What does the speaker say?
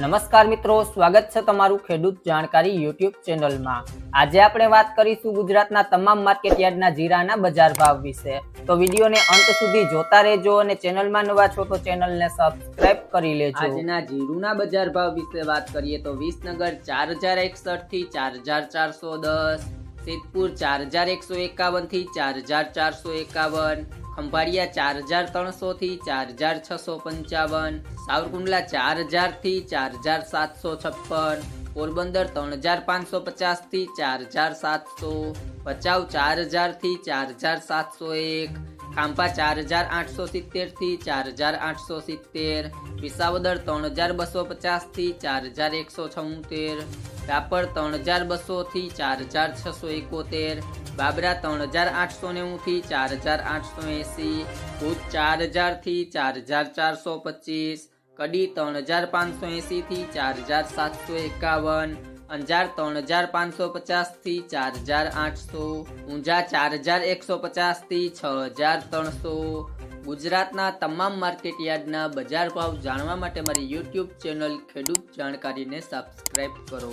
નમસ્કાર મિત્રો, સ્વાગત છે તમારું ખેડૂત જાણકારી યુટ્યુબ ચેનલમાં. આજે આપણે વાત કરીશું ગુજરાતના તમામ માર્કેટયાર્ડના જીરાના બજાર ભાવ વિશે. તો વિડીયોને અંત સુધી જોતા રહેજો અને ચેનલમાં નવા છો તો ચેનલને સબસ્ક્રાઇબ કરી લેજો. આજના જીરુના બજાર ભાવ વિશે વાત કરીએ તો વિસનગર ચાર હજાર એકસઠથી ચાર હજાર ચારસો દસ, સિદ્ધપુર ચાર હજાર એકસો એકાવનથી ચાર હજાર ચારસો એકાવન ખંભાળિયા ચાર હજાર ત્રણસો થી ચાર હજાર છસો પંચાવન સાવરકુંડલા ચાર હજારથી ચાર હજાર સાતસો છપ્પન પોરબંદર ત્રણ હજાર પાંચસો પચાસથી ચાર હજાર સાતસો ભચાઉ ચાર હજારથી ચાર હજાર સાતસો એક ખાંભા ચાર હજાર આઠસો સિત્તેરથી ચાર હજાર આઠસો સિત્તેર વિસાવદર ત્રણ હજાર બસો પચાસથી ચાર હજાર એકસો છોતેર રાપર ત્રણ હજાર બસો થી ચાર હજાર છસો એકોતેર, બાબરા ત્રણ હજાર આઠસો નેવું થી ચાર હજાર આઠસો એંસી, ભુજ ચાર હજારથી ચાર હજાર ચારસો પચીસ, કડી ત્રણ હજાર પાંચસો એંસીથી ચાર હજાર સાતસો એકાવન, અંજાર ત્રણ હજાર પાંચસો પચાસથી ચાર હજાર આઠસો, ઊંઝા ચાર હજાર એકસો પચાસથી છ હજાર ત્રણસો. ગુજરાતના તમામ માર્કેટ યાર્ડના બજાર ભાવ જાણવા માટે મારી યુટ્યુબ ચેનલ ખેડૂત જાણકારીને સબસ્ક્રાઈબ કરો.